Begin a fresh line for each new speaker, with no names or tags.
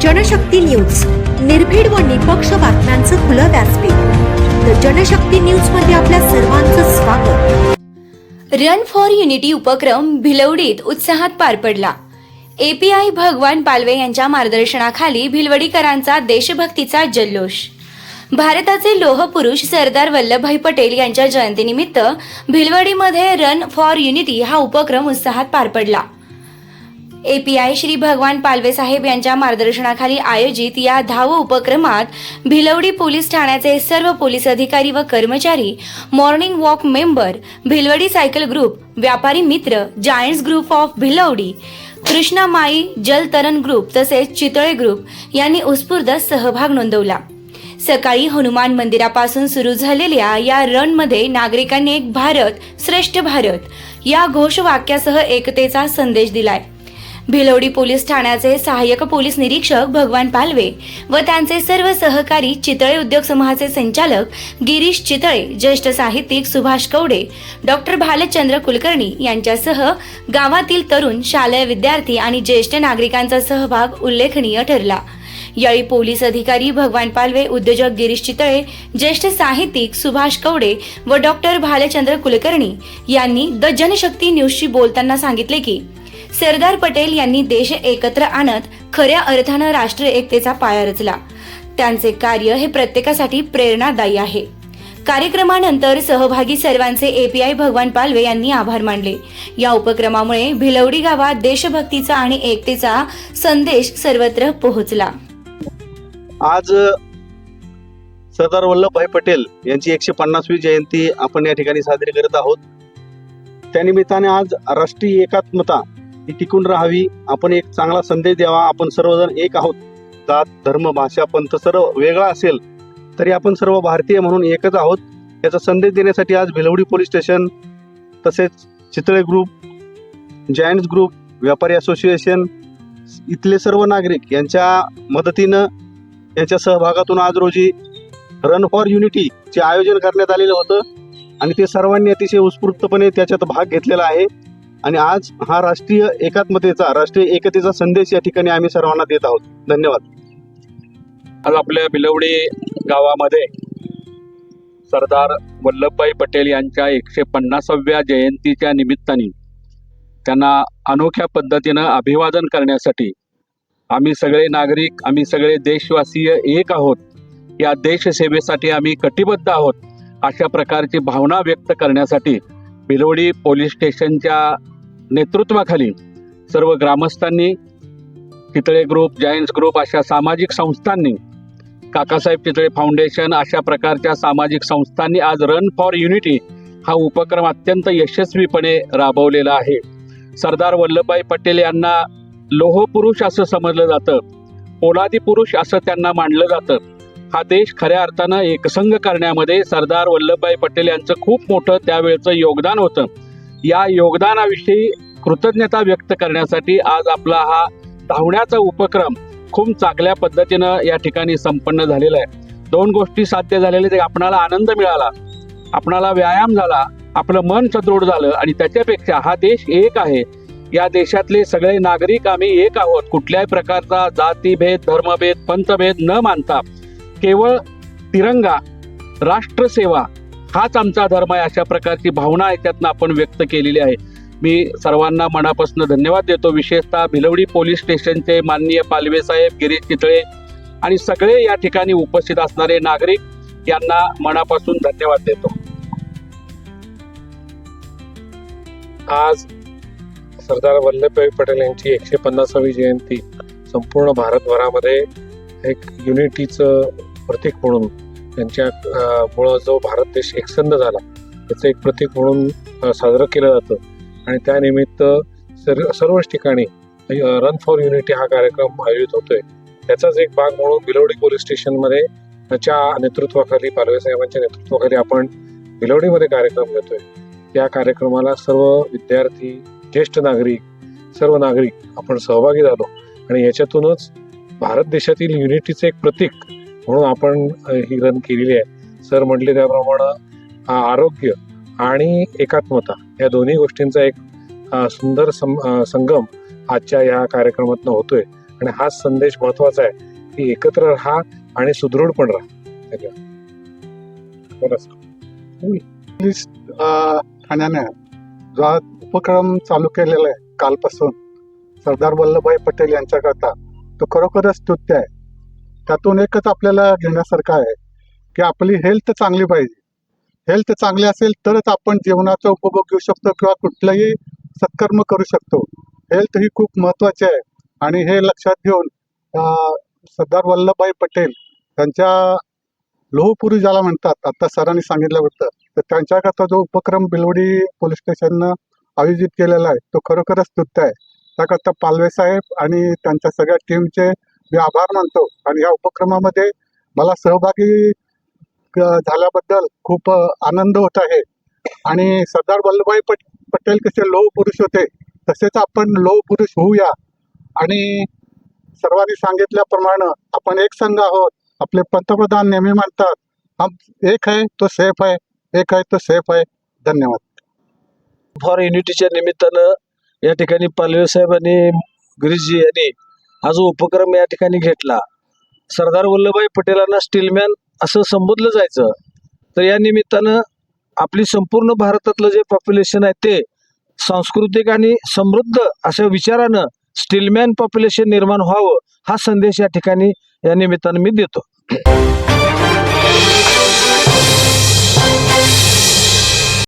Janshakti news. निर्भीड व निपक्ष बातम्यांचं खुलं व्यासपीठ. द जनशक्ती न्यूजमध्ये आपल्या सर्वांचं स्वागत.
रन फॉर युनिटी उपक्रम भिलवडीत उत्साहात पार पडला. एपीआय भगवान पालवे यांच्या मार्गदर्शनाखाली भिलवडीकरांचा देशभक्तीचा जल्लोष. भारताचे लोहपुरुष सरदार वल्लभभाई पटेल यांच्या जयंतीनिमित्त भिलवडीमध्ये रन फॉर युनिटी हा उपक्रम उत्साहात पार पडला. एपीआय श्री भगवान पालवे साहेब यांच्या मार्गदर्शनाखाली आयोजित या धाव उपक्रमात भिलवडी पोलीस ठाण्याचे सर्व पोलीस अधिकारी व कर्मचारी morning walk member Bhilwadi cycle group व्यापारी मित्र giants group of Bhilwadi Krishna Mai जलतरण ग्रुप तसेच चितळे ग्रुप यांनी उत्स्फूर्त सहभाग नोंदवला. सकाळी हनुमान मंदिरापासून सुरू झालेल्या या रनमध्ये नागरिकांनी एक भारत श्रेष्ठ भारत या घोषवाक्यासह एकतेचा संदेश दिलाय. भिलवडी पोलीस ठाण्याचे सहाय्यक पोलीस निरीक्षक भगवान पालवे व त्यांचे सर्व सहकारी चितळे उद्योग समूहाचे संचालक गिरीश चितळे ज्येष्ठ साहित्यिक सुभाष कवडे डॉक्टर भालचंद्र कुलकर्णी यांच्यासह गावातील तरुण शालेय विद्यार्थी आणि ज्येष्ठ नागरिकांचा सहभाग उल्लेखनीय ठरला. यावेळी पोलीस अधिकारी भगवान पालवे उद्योजक गिरीश चितळे ज्येष्ठ साहित्यिक सुभाष कवडे व डॉक्टर भालचंद्र कुलकर्णी यांनी द जनशक्ती न्यूजशी बोलताना सांगितले की सरदार पटेल यांनी देश एकत्र आणत खऱ्या अर्थानं राष्ट्र एकतेचा पाया रचला. त्यांचे कार्य हे प्रत्येकासाठी प्रेरणादायी आहे. कार्यक्रमानंतर सहभागी सर्वांचे एपीआय भगवान पालवे यांनी आभार मानले. या उपक्रमामुळे भिलवडी गावात देशभक्तीचा आणि एकतेचा संदेश सर्वत्र पोहोचला.
आज सरदार वल्लभभाई पटेल यांची एकशे पन्नासवी जयंती आपण या ठिकाणी साजरी करत आहोत. त्यानिमित्ताने आज राष्ट्रीय एकात्मता ही टिकून राहावी. आपण एक चांगला संदेश द्यावा. आपण सर्वजण एक आहोत. जात धर्म भाषा पंथ सर्व वेगळा असेल तरी आपण सर्व भारतीय म्हणून एकच आहोत. याचा संदेश देण्यासाठी आज भिलवडी पोलीस स्टेशन तसेच चितळे ग्रुप जायंट्स ग्रुप व्यापारी असोसिएशन इथले सर्व नागरिक यांच्या मदतीनं यांच्या सहभागातून आज रोजी रन फॉर युनिटी चे आयोजन करण्यात आलेलं होतं. आणि ते सर्वांनी अतिशय उत्स्फूर्तपणे त्याच्यात भाग घेतलेला आहे. आणि आज हा राष्ट्रीय एकात्मतेचा राष्ट्रीय एकतेचा संदेश या ठिकाणी आम्ही सर्वांना देत आहोत. धन्यवाद.
आज आपल्या बिलवडी गावामध्ये सरदार वल्लभभाई पटेल यांच्या एकशे पन्नासाव्या जयंतीच्या निमित्ताने त्यांना अनोख्या पद्धतीनं अभिवादन करण्यासाठी आम्ही सगळे नागरिक आम्ही सगळे देशवासीय एक आहोत. या देशसेवेसाठी आम्ही कटिबद्ध आहोत अशा प्रकारची भावना व्यक्त करण्यासाठी बिलवडी पोलीस स्टेशनच्या नेतृत्वाखाली सर्व ग्रामस्थांनी चितळे ग्रुप जायंट्स ग्रुप अशा सामाजिक संस्थांनी काकासाहेब चितळे फाउंडेशन अशा प्रकारच्या सामाजिक संस्थांनी आज रन फॉर युनिटी हा उपक्रम अत्यंत यशस्वीपणे राबवलेला आहे. सरदार वल्लभभाई पटेल यांना लोहपुरुष असं समजलं जातं पोलादी पुरुष असं त्यांना मानलं जातं. हा देश खऱ्या अर्थानं एकसंघ करण्यामध्ये सरदार वल्लभभाई पटेल यांचं खूप मोठं त्यावेळचं योगदान होतं. या योगदानाविषयी कृतज्ञता व्यक्त करण्यासाठी आज आपला हा धावण्याचा उपक्रम खूप चांगल्या पद्धतीनं या ठिकाणी संपन्न झालेला आहे. दोन गोष्टी साध्य झालेल्या ते आपणाला आनंद मिळाला आपणाला व्यायाम झाला आपलं मन सदृढ झालं आणि त्याच्यापेक्षा हा देश एक आहे. या देशातले सगळे नागरिक आम्ही एक आहोत. कुठल्याही प्रकारचा जातीभेद धर्मभेद पंथभेद न मानता केवळ तिरंगा राष्ट्रसेवा हाच आमचा धर्म आहे अशा प्रकारची भावना याच्यातनं आपण व्यक्त केलेली आहे. मी सर्वांना मनापासून धन्यवाद देतो. विशेषतः भिलवडी पोलीस स्टेशनचे माननीय पालवे साहेब गिरीश चितळे आणि सगळे या ठिकाणी उपस्थित असणारे नागरिक यांना मनापासून धन्यवाद देतो.
आज सरदार वल्लभभाई पटेल यांची एकशे पन्नासावी जयंती संपूर्ण भारतभरामध्ये एक युनिटीचं प्रतीक म्हणून त्यांच्या मुळं जो भारत देश एकसंध झाला त्याचं एक प्रतीक म्हणून साजरं केलं जातं. आणि त्यानिमित्त सर सर्वच ठिकाणी रन फॉर युनिटी हा कार्यक्रम आयोजित होतोय. त्याचाच एक भाग म्हणून बिलवडी पोलीस स्टेशनमध्ये च्या नेतृत्वाखाली पालवे साहेबांच्या नेतृत्वाखाली आपण बिलवडीमध्ये कार्यक्रम घेतोय. त्या कार्यक्रमाला सर्व विद्यार्थी ज्येष्ठ नागरिक सर्व नागरिक आपण सहभागी झालो. आणि याच्यातूनच भारत देशातील युनिटीचं एक प्रतीक म्हणून आपण ही रन केलेली आहे. सर म्हटले त्याप्रमाणे आरोग्य आणि एकात्मता या दोन्ही गोष्टींचा एक सुंदर सम संगम आजच्या या कार्यक्रमातनं होतोय. आणि हाच संदेश महत्त्वाचा आहे की एकत्र राहा आणि सुदृढ पण राहा. सर.
ठाण्याने जो हा उपक्रम चालू केलेला आहे कालपासून. सरदार वल्लभभाई पटेल यांच्याकरता. तो खरोखरच स्तुत्य आहे. त्यातून एकच आपल्याला घेण्यासारखं आहे की आपली हेल्थ चांगली पाहिजे. हेल्थ चांगली असेल तरच आपण जीवनाचा उपभोग घेऊ शकतो किंवा कुठलंही सत्कर्म करू शकतो. हेल्थ ही खूप महत्त्वाची आहे. आणि हे लक्षात घेऊन सरदार वल्लभभाई पटेल त्यांच्या लोहपुरी ज्याला म्हणतात आता सरांनी सांगितलं होतं तर त्यांच्याकरता जो उपक्रम बिलवडी पोलीस स्टेशननं आयोजित केलेला आहे तो खरोखरच स्तुत्य आहे. त्याकरता पालवे साहेब आणि त्यांच्या सगळ्या टीमचे मी आभार मानतो. आणि या उपक्रमामध्ये मला सहभागी झाल्याबद्दल खूप आनंद होत आहे. आणि सरदार वल्लभभाई पट पटेल कसे लोह पुरुष होते तसेच आपण लोह पुरुष होऊया. आणि सर्वांनी सांगितल्याप्रमाणे आपण एक संघ आहोत. आपले पंतप्रधान नेहमी म्हणतात हम एक आहे तो सेफ आहे एक आहे तो सेफ आहे धन्यवाद.
फॉर युनिटीच्या निमित्तानं या ठिकाणी पालवे साहेब आणि गिरीशजी यांनी हा जो उपक्रम या ठिकाणी घेतला सरदार वल्लभभाई पटेलांना स्टीलमॅन असं संबोधलं जायचं तर या निमित्तानं आपली संपूर्ण भारतातलं जे पॉप्युलेशन आहे ते सांस्कृतिक आणि समृद्ध अशा विचारानं स्टीलमॅन पॉप्युलेशन निर्माण व्हावं हा संदेश या ठिकाणी या निमित्तानं मी देतो.